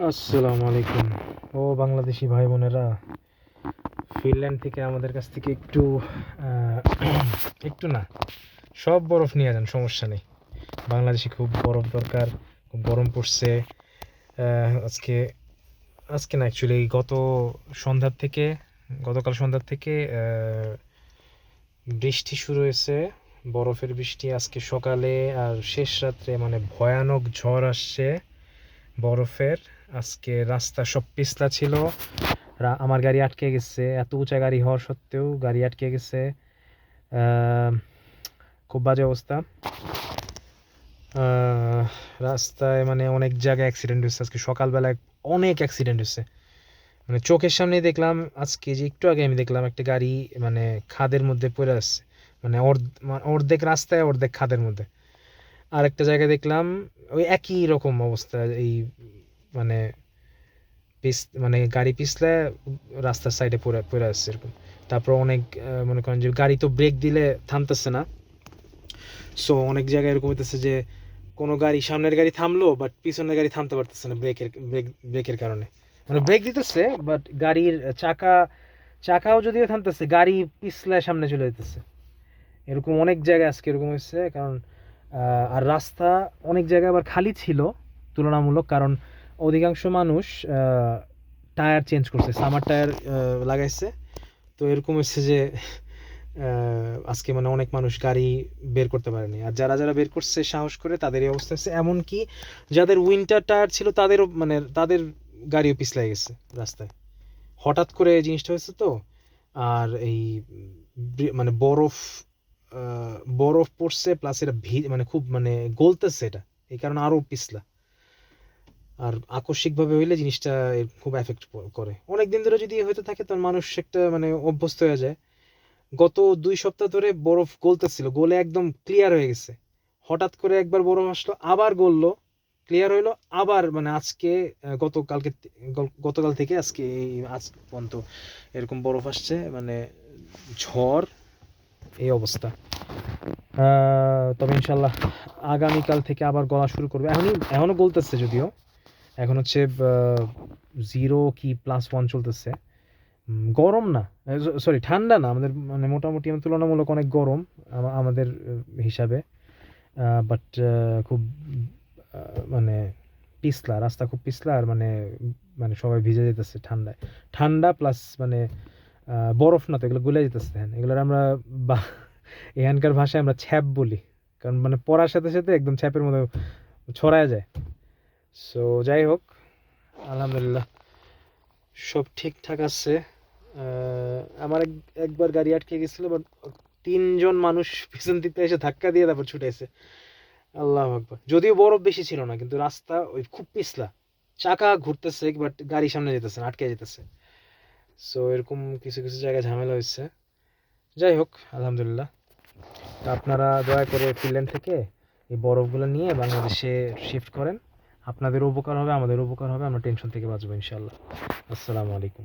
আসসালামু আলাইকুম ও বাংলাদেশি ভাই বোনেরা, ফিনল্যান্ড থেকে আমাদের কাছ থেকে একটু একটু না, সব বরফ নিয়ে যান, সমস্যা নেই। বাংলাদেশে খুব বরফ দরকার, খুব গরম পড়ছে। আজকে আজকে না অ্যাকচুয়ালি গত সন্ধ্যার থেকে, গতকাল সন্ধ্যার থেকে বৃষ্টি শুরু হয়েছে। বরফের বৃষ্টি আজকে সকালে আর শেষ রাত্রে মানে ভয়ানক ঝড় আসছে বরফের। আজকে রাস্তা সব পিছলা ছিল। আমার গাড়ি আটকে গেছে। এত উঁচা গাড়ি হওয়ার সত্ত্বেও গাড়ি আটকে গেছে। খুব বাজে অবস্থা। রাস্তায় মানে অনেক জায়গায় অ্যাক্সিডেন্ট হয়েছে। আজকে সকালবেলায় অনেক অ্যাক্সিডেন্ট হয়েছে। মানে চোখের সামনে দেখলাম, আজকে যে একটু আগে আমি দেখলাম একটা গাড়ি মানে খাদের মধ্যে পড়ে আসছে মানে মানে অর্ধেক রাস্তায়, অর্ধেক খাদের মধ্যে। আর একটা জায়গায় দেখলাম, ওই একই রকম অবস্থা, এই মানে পিস মানে গাড়ি পিছলে রাস্তার সাইডে পড়ে পড়ে আসছে এরকম। তারপর অনেক মনে করেন যে গাড়ি তো ব্রেক দিলে থামতেছে না। সো অনেক জায়গায় এরকম হইতেছে যে কোনো গাড়ি সামনের গাড়ি থামলো বাট পিছনের গাড়ি থামতে পারতেছে না ব্রেকের ব্রেক ব্রেকের কারণে। মানে ব্রেক দিতেছে বাট গাড়ির চাকা, চাকাও যদিও থামতেছে, গাড়ি পিছলে সামনে চলে যেতেছে এরকম অনেক জায়গায় আজকে এরকম হয়েছে কারণ আর রাস্তা অনেক জায়গায় আবার খালি ছিল তুলনামূলক, কারণ অধিকাংশ মানুষ টায়ার চেঞ্জ করছে, সামার টায়ার লাগাইছে। তো এরকম হচ্ছে যে আজকে মানে অনেক মানুষ গাড়ি বের করতে পারেনি। আর যারা যারা বের করছে, সাহস করে তাদের এই অবস্থা হচ্ছে এমনকি যাদের উইন্টার টায়ার ছিল, তাদেরও মানে তাদের গাড়িও পিছলাই গেছে রাস্তায়। হঠাৎ করে এই জিনিসটা হয়েছে তো, আর এই মানে বরফ বরফ পড়ছে প্লাস এটা ভি মানে খুব মানে গলতেছে এটা। এই কারণে আরও পিছলা। আর আকস্মিকভাবে হইলে জিনিসটা খুব এফেক্ট করে। অনেক দিন ধরে যদি হয়তো থাকে তখন মানুষ একটা মানে অভ্যস্ত হয়ে যায়। গত দুই সপ্তাহ ধরে বরফ গলতেছিল, গলে একদম ক্লিয়ার হয়ে গেছে। হঠাৎ করে একবার বরফ আসলো, আবার গললো ক্লিয়ার হইল, আবার মানে আজকে গতকালকে গতকাল থেকে আজকে এই, আজ পর্যন্ত এরকম বরফ আসছে মানে ঝড়, এই অবস্থা। তবে ইনশাল্লাহ আগামীকাল থেকে আবার গলা শুরু করবে। এখনই, এখনও গলতেছে যদিও। এখন হচ্ছে জিরো কি প্লাস ওয়ান চলতেছে। গরম না। সরি ঠান্ডা না। আমাদের মানে মোটামুটি তুলনামূলক অনেক গরম আমাদের হিসাবে। বাট খুব মানে পিছলা, রাস্তা খুব পিছলা আর মানে মানে সবাই ভিজে যেতেছে ঠান্ডায়। ঠান্ডা প্লাস মানে বরফ না তো, এগুলো গলে যেতেছে। দেখেন এগুলোর আমরা বা- এখানকার ভাষায় আমরা ছ্যাপ বলি। কারণ মানে পড়ার সাথে সাথে একদম ছ্যাপের মতো ছড়ায় যায়। সো যাই হোক, আলহামদুলিল্লাহ, সব ঠিকঠাক আছে। আমার এক- একবার গাড়ি আটকে গেছিল বাট তিনজন মানুষ পিছন দিতে এসে ধাক্কা দিয়ে তারপর ছুটেছে আল্লাহ আকবার। যদিও বরফ বেশি ছিল না, কিন্তু রাস্তা ওই খুব পিছলা। চাকা ঘুরতেছে বাট গাড়ি সামনে যেতেছে না, আটকে যেতেছে। সো এরকম কিছু কিছু জায়গায় ঝামেলা হচ্ছে যাই হোক, আলহামদুলিল্লাহ। তা আপনারা দয়া করে ফিনল্যান্ড থেকে এই বরফগুলো নিয়ে বাংলাদেশে শিফট করেন। আপনাদের উপকার হবে আমাদের উপকার হবে আমরা টেনশন থেকে বাঁচবো ইনশাল্লাহ আসসালামু আলাইকুম।